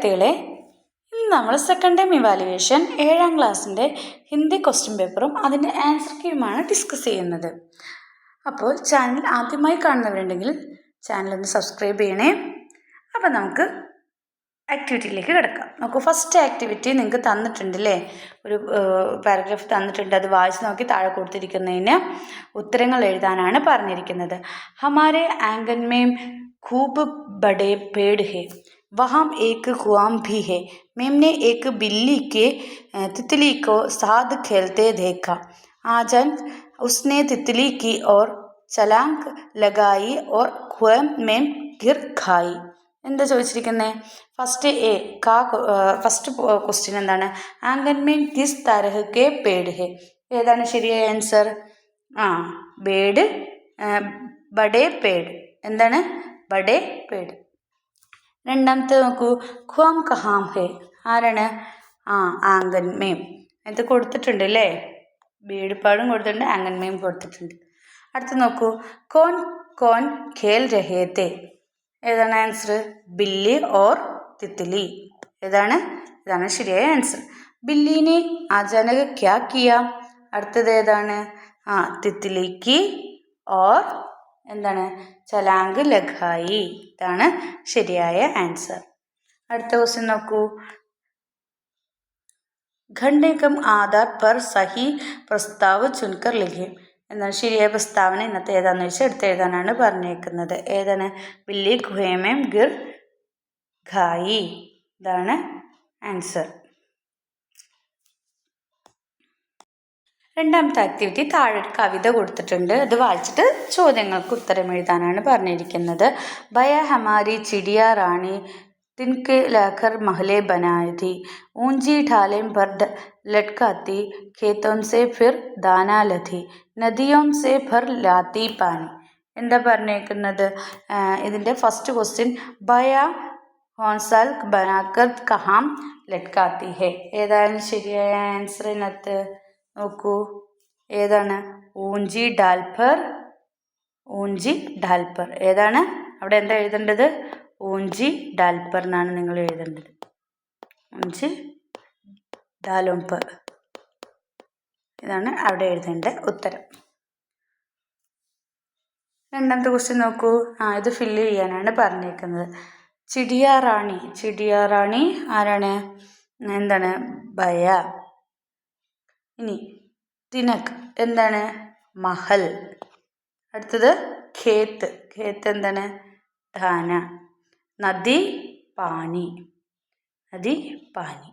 വിദ്യാർത്ഥികളെ ഇന്ന് നമ്മൾ സെക്കൻഡ് ടൈം ഇവാലുവേഷൻ ഏഴാം ക്ലാസ്സിന്റെ ഹിന്ദി ക്വസ്റ്റ്യൻ പേപ്പറും അതിന്റെ ആൻസർ കീയുമാണ് ഡിസ്കസ് ചെയ്യുന്നത്. അപ്പോൾ ചാനൽ ആദ്യമായി കാണുന്നവരുണ്ടെങ്കിൽ ചാനൽ ഒന്ന് സബ്സ്ക്രൈബ് ചെയ്യണേ. അപ്പോൾ നമുക്ക് ആക്ടിവിറ്റിയിലേക്ക് കിടക്കാം. നമുക്ക് ഫസ്റ്റ് ആക്ടിവിറ്റി നിങ്ങൾക്ക് തന്നിട്ടുണ്ടല്ലേ? ഒരു പാരഗ്രാഫ് തന്നിട്ടുണ്ട്. അത് വായിച്ച് നോക്കി താഴെ കൊടുത്തിരിക്കുന്നതിന് ഉത്തരങ്ങൾ എഴുതാനാണ് പറഞ്ഞിരിക്കുന്നത്. ഹമാരെ ആംഗൻമേം ഖൂബ് ബഡേ പേഡ് ഹേ वहाँ एक कुआं भी है मैम ने एक बिल्ली के अ, तितली को साथ खेलते देखा आजन उसने तितली की ओर छलांग लगाई और कुएं में गिर खाई എന്താ ചോദിച്ചിരിക്കുന്നത് ഫസ്റ്റ് എ കാ ഫസ്റ്റ് ക്വസ്റ്റ്യൻ എന്താണ് ആംഗൻമേൻ കിസ് തരഹ് കെ പേട് ഹെ ഏതാണ് ശരിയായ ആൻസർ ആ ബേഡ് ബഡേ പേഡ് എന്താണ് ബഡേ പേഡ് രണ്ടാമത്തെ നോക്കൂ. ഖ്വാം കഹാം ഹെ. ആരാണ്? ആ ആംഗൻമേം ഇത് കൊടുത്തിട്ടുണ്ട് അല്ലേ? വീടുപാടും കൊടുത്തിട്ടുണ്ട് ആംഗൻമേം കൊടുത്തിട്ടുണ്ട്. അടുത്ത് നോക്കൂ. കോൻ കോൻ ഖേൽ രഹേത്തെ ഏതാണ് ആൻസർ ബില്ലി ഓർ തിത്തിലി ഏതാണ്? ഇതാണ് ശരിയായ ആൻസർ ബില്ലിനെ അചാനക് ക്യാ കിയ അടുത്തത് ഏതാണ്? ആ തിത്തിലിക്ക് ഓർ എന്താണ്? ചലാങ്ക് ലഖായി. ഇതാണ് ശരിയായ ആൻസർ. അടുത്ത ക്വസ്റ്റ്യൻ നോക്കൂ. ഖണ്ഡേകം ആധാർ പർ സഹി പ്രസ്താവ് ചുൻകർ ലിഖ്യം എന്താണ് ശരിയായ പ്രസ്താവന ഇന്നത്തെ ഏതാണെന്ന് വെച്ചാൽ എടുത്തെഴുതാനാണ് പറഞ്ഞേക്കുന്നത്. ഏതാണ്? ബില്ലി ഖുഹേമേം ഗിർ ഖായി. ഇതാണ് ആൻസർ. രണ്ടാമത്തെ ആക്ടിവിറ്റി താഴെ ഒരു കവിത കൊടുത്തിട്ടുണ്ട്. അത് വായിച്ചിട്ട് ചോദ്യങ്ങൾക്ക് ഉത്തരം എഴുതാനാണ് പറഞ്ഞിരിക്കുന്നത്. ബയ ഹമാരി ചിടിയ റാണി തിൻകെ ലാഖർ മഹലെ ബനായതി ഊഞ്ചി ഠാലേം പർ ലഡ്കാത്തി ഖേത്തോം സെ ഫിർ ദാന ലഥി നദിയോം സെ ഫർ ലാത്തി പാനി. എന്താ പറഞ്ഞേക്കുന്നത്? ഇതിന്റെ ഫസ്റ്റ് ക്വസ്റ്റ്യൻ ബയ ഹോൺസാൽ ബനാക്കർ കഹാം ലഡ്കാത്തി ഹേ. ഏതായാലും ശരിയായ ആൻസർ ഇതിനകത്ത് നോക്കൂ. ഏതാണ്? ഊഞ്ചി ഡാൽപ്പർ ഊഞ്ചി ഡാൽപ്പർ ഏതാണ്? അവിടെ എന്താ എഴുതേണ്ടത്? ഊഞ്ചി ഡാൽപ്പർ എന്നാണ് നിങ്ങൾ എഴുതേണ്ടത്. ഊഞ്ചി ഡാലോംപർ ഇതാണ് അവിടെ എഴുതേണ്ട ഉത്തരം. രണ്ടാമത്തെ ക്വസ്റ്റ്യൻ നോക്കൂ. ആ ഇത് ഫില്ല് ചെയ്യാനാണ് പറഞ്ഞേക്കുന്നത്. ചിടിയാറാണി. ചിടിയാറാണി ചിടിയ റാണി ആരാണ്? എന്താണ്? ഭയ ഇനി തിനക് എന്താണ്? മഹൽ. അടുത്തത് ഖേത്ത്. ഖേത്ത് എന്താണ്? ധാന. നദി പാനി. നദി പാനി.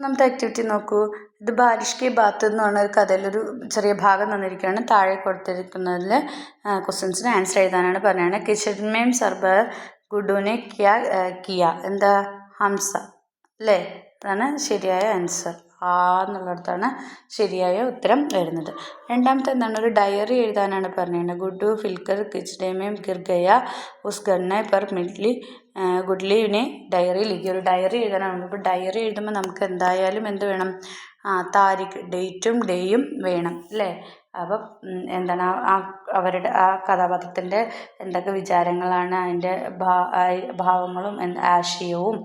ഒന്നാമത്തെ ആക്ടിവിറ്റി നോക്കൂ. ഇത് ബാരിഷ് കെ ബാത്ത് എന്ന് പറഞ്ഞ ഒരു കഥയിലൊരു ചെറിയ ഭാഗം തന്നിരിക്കുകയാണ്. താഴെ കൊടുത്തിരിക്കുന്നതിൽ ക്വസ്റ്റ്യൻസിന് ആൻസർ എഴുതാനാണ് പറയുന്നത് കിച്ചൺമേം സർബ ഗുഡുനെ കിയ കിയ. എന്താ? ഹംസ അല്ലേ? അതാണ് ശരിയായ ആൻസർ. ആ എന്നുള്ളിടത്താണ് ശരിയായ ഉത്തരം വരുന്നത്. രണ്ടാമത്തെ എന്താണ്? ഒരു ഡയറി എഴുതാനാണ് പറഞ്ഞത് ഗുഡു ഫിൽക്കർ കിച്ചഡേമേം കിർഗയ ഉസ് ഗണ്ണെ പെർ മിഡ്ലി ഗുഡ്ലീവിനെ ഡയറി ലിഖി ഒരു ഡയറി എഴുതാനാണ്. ഇപ്പോൾ ഡയറി എഴുതുമ്പോൾ നമുക്ക് എന്തായാലും എന്ത് വേണം? ആ താരിഖ് ഡേറ്റും ഡേയും വേണം അല്ലേ? അപ്പം എന്താണ് ആ- അവരുടെ ആ കഥാപാത്രത്തിന്റെ എന്തൊക്കെ വിചാരങ്ങളാണ് അതിന്റെ ഭാവങ്ങളും ആശയവും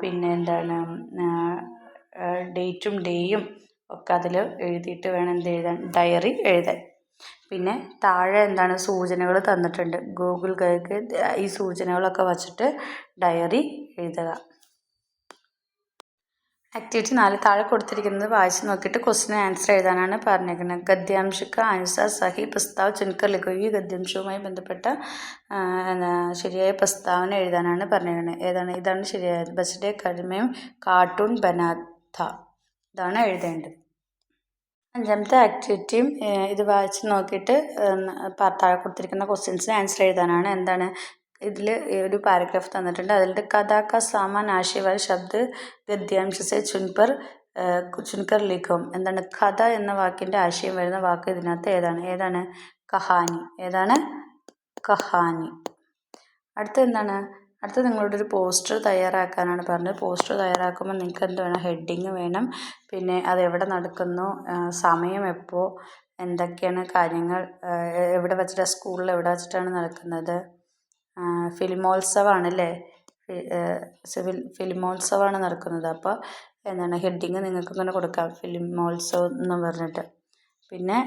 പിന്നെ എന്താണ് ഡേറ്റും ഡേയും ഒക്കെ അതിൽ എഴുതിയിട്ട് വേണം എന്ത് എഴുതാൻ ഡയറി എഴുതാൻ. പിന്നെ താഴെ എന്താണ് സൂചനകൾ തന്നിട്ടുണ്ട്. ഗൂഗിൾ കേക്ക് ഈ സൂചനകളൊക്കെ വച്ചിട്ട് ഡയറി എഴുതുക. ആക്ടിവിറ്റി നാല് താഴെ കൊടുത്തിരിക്കുന്നത് വായിച്ച് നോക്കിയിട്ട് ക്വസ്റ്റിന് ആൻസർ എഴുതാനാണ് പറഞ്ഞിരിക്കുന്നത് ഗദ്യാംശക്ക് ആൻസർ സഹി പ്രസ്താവ് ചുൻകർ ലഘുവി ഗദ്യാംശവുമായി ബന്ധപ്പെട്ട ശരിയായ പ്രസ്താവന എഴുതാനാണ് പറഞ്ഞിരിക്കുന്നത് ഏതാണ്? ഇതാണ് ശരിയായത്. ബസ്ഡേ കരിമയും കാർട്ടൂൺ ബനാത്ത ഇതാണ് എഴുതേണ്ടത്. അഞ്ചാമത്തെ ആക്ടിവിറ്റിയും ഇത് വായിച്ച് നോക്കിയിട്ട് താഴെ കൊടുത്തിരിക്കുന്ന ക്വസ്റ്റ്യൻസിന് ആൻസർ എഴുതാനാണ്. എന്താണ്? ഇതിൽ ഒരു പാരഗ്രാഫ് തന്നിട്ടുണ്ട്. അതിന്റെ കഥാ ക സാമാൻ ആശയവാൽ ശബ്ദ ഗദ്യാംശസെ ചുൻപർ ചുൻകർ ലിഖും. എന്താണ്? കഥ എന്ന വാക്കിന്റെ ആശയം വരുന്ന വാക്ക് ഇതിനകത്ത് ഏതാണ്? ഏതാണ്? കഹാനി. ഏതാണ്? കഹാനി. അടുത്ത എന്താണ്? അടുത്ത നിങ്ങളോട് ഒരു പോസ്റ്റർ തയ്യാറാക്കാനാണ് പറഞ്ഞത്. പോസ്റ്റർ തയ്യാറാക്കുമ്പോൾ നിങ്ങൾക്ക് എന്ത് വേണം? ഹെഡിങ് വേണം. പിന്നെ അത് എവിടെ നടക്കുന്നു? സമയം എപ്പോൾ എന്തൊക്കെയാണ് കാര്യങ്ങൾ? എവിടെ വെച്ചിട്ടാണ് സ്കൂളിൽ എവിടെ വെച്ചിട്ടാണ് നടക്കുന്നത്? ഫിലിമോത്സവമാണല്ലേ ഫിലിമോത്സവമാണ് നടക്കുന്നത്. അപ്പോൾ എന്താണ് ഹെഡിങ് നിങ്ങൾക്ക് ഇങ്ങനെ കൊടുക്കാം ഫിലിമോത്സവം എന്ന് പറഞ്ഞിട്ട്. പിന്നെ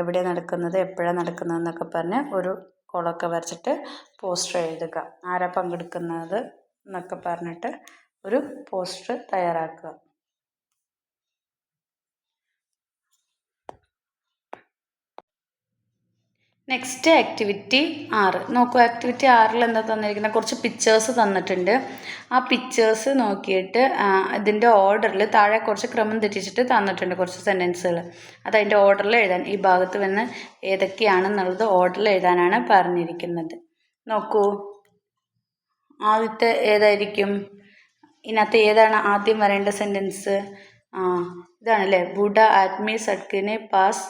എവിടെയാണ് നടക്കുന്നത് എപ്പോഴാണ് നടക്കുന്നത് എന്നൊക്കെ പറഞ്ഞ് ഒരു കോളൊക്കെ വരച്ചിട്ട് പോസ്റ്റർ എഴുതുക. ആരാ പങ്കെടുക്കുന്നത് എന്നൊക്കെ പറഞ്ഞിട്ട് ഒരു പോസ്റ്റർ തയ്യാറാക്കുക. നെക്സ്റ്റ് ആക്ടിവിറ്റി ആറ്. നോക്കൂ ആക്ടിവിറ്റി ആറിൽ എന്താ തന്നിരിക്കുന്നത് കുറച്ച് പിക്ചേഴ്സ് തന്നിട്ടുണ്ട്. ആ പിക്ചേഴ്സ് നോക്കിയിട്ട് ഇതിന്റെ ഓർഡറിൽ താഴെ കുറച്ച് ക്രമം തെറ്റിച്ചിട്ട് തന്നിട്ടുണ്ട് കുറച്ച് സെന്റൻസുകൾ അത് അതിന്റെ ഓർഡറിൽ എഴുതാൻ ഈ ഭാഗത്ത് വന്ന് ഏതൊക്കെയാണെന്നുള്ളത് ഓർഡറിൽ എഴുതാനാണ് പറഞ്ഞിരിക്കുന്നത്. നോക്കൂ. ആദ്യത്തെ ഏതായിരിക്കും? ഇതിനകത്ത് ഏതാണ് ആദ്യം വരേണ്ട സെന്റൻസ് ആ ഇതാണല്ലേ. ബുഡ ആത്മീ സഡ്കിനെ പാസ്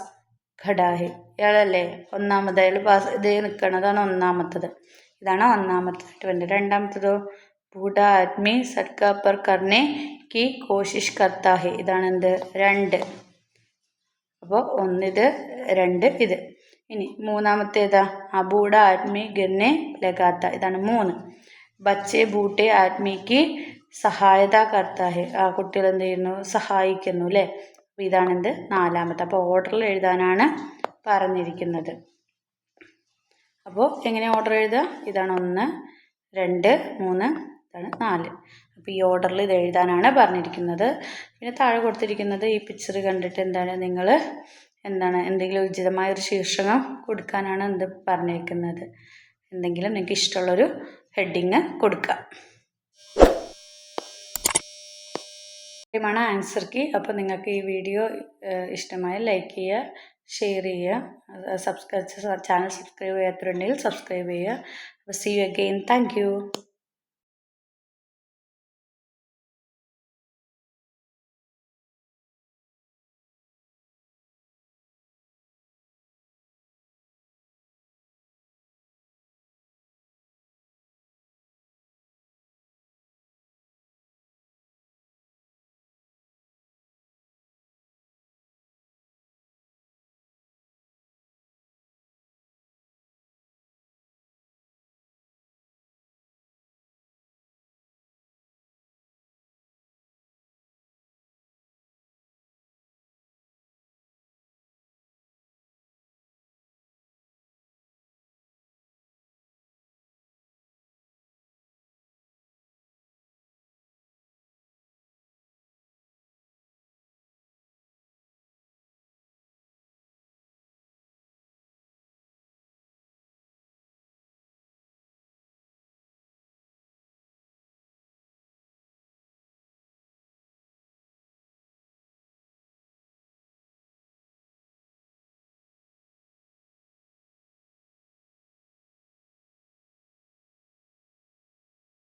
ഖഡാഹെ ഇയാളല്ലേ ഒന്നാമത് അയാൾ പാസ് ഇതേ നിൽക്കണതാണ് ഒന്നാമത്തത് ഇതാണ് ഒന്നാമത്തേതായിട്ട് വേണ്ടത് രണ്ടാമത്തതോ ബൂഢ ആദ്മി സഡ്ക പർ കർണെ കി കോശിഷ് കർത്താ ഹെ ഇതാണ് എന്ത് രണ്ട് അപ്പോൾ ഒന്നിത് രണ്ട് ഇത് ഇനി മൂന്നാമത്തേതാ അബൂഡ ആദ്മി ഗിർനെ ലഗാത്ത ഇതാണ് മൂന്ന് ബച്ചെ ബൂട്ടെ ആദ്മിക്ക് സഹായത കർത്താ ഹെ ആ കുട്ടികൾ എന്ത് ചെയ്യുന്നു സഹായിക്കുന്നു അല്ലേ അപ്പോൾ ഇതാണെന്ത്? നാലാമത്തെ. അപ്പോൾ ഓർഡറിൽ എഴുതാനാണ് പറഞ്ഞിരിക്കുന്നത്. അപ്പോൾ എങ്ങനെ ഓർഡർ എഴുതുക? ഇതാണ് ഒന്ന് രണ്ട് മൂന്ന് ഇതാണ് നാല്. അപ്പോൾ ഈ ഓർഡറിൽ ഇത് എഴുതാനാണ് പറഞ്ഞിരിക്കുന്നത്. പിന്നെ താഴെ കൊടുത്തിരിക്കുന്നത് ഈ പിക്ചർ കണ്ടിട്ട് എന്താണ്? നിങ്ങൾ എന്താണ്? എന്തെങ്കിലും ഉചിതമായ ഒരു ശീർഷകം കൊടുക്കാനാണ് എന്ത് പറഞ്ഞിരിക്കുന്നത് എന്തെങ്കിലും നിങ്ങൾക്ക് ഇഷ്ടമുള്ളൊരു ഹെഡിങ് കൊടുക്കുക ാണ് ആൻസർ കീ അപ്പോൾ നിങ്ങൾക്ക് ഈ വീഡിയോ ഇഷ്ടമായി ലൈക്ക് ചെയ്യുക ഷെയർ ചെയ്യുക. സബ്സ്ക്രൈബ് ചാനൽ സബ്സ്ക്രൈബ് ചെയ്യാത്തവരുണ്ടെങ്കിൽ സബ്സ്ക്രൈബ് ചെയ്യുക. അപ്പോൾ സി യു അഗെയിൻ താങ്ക്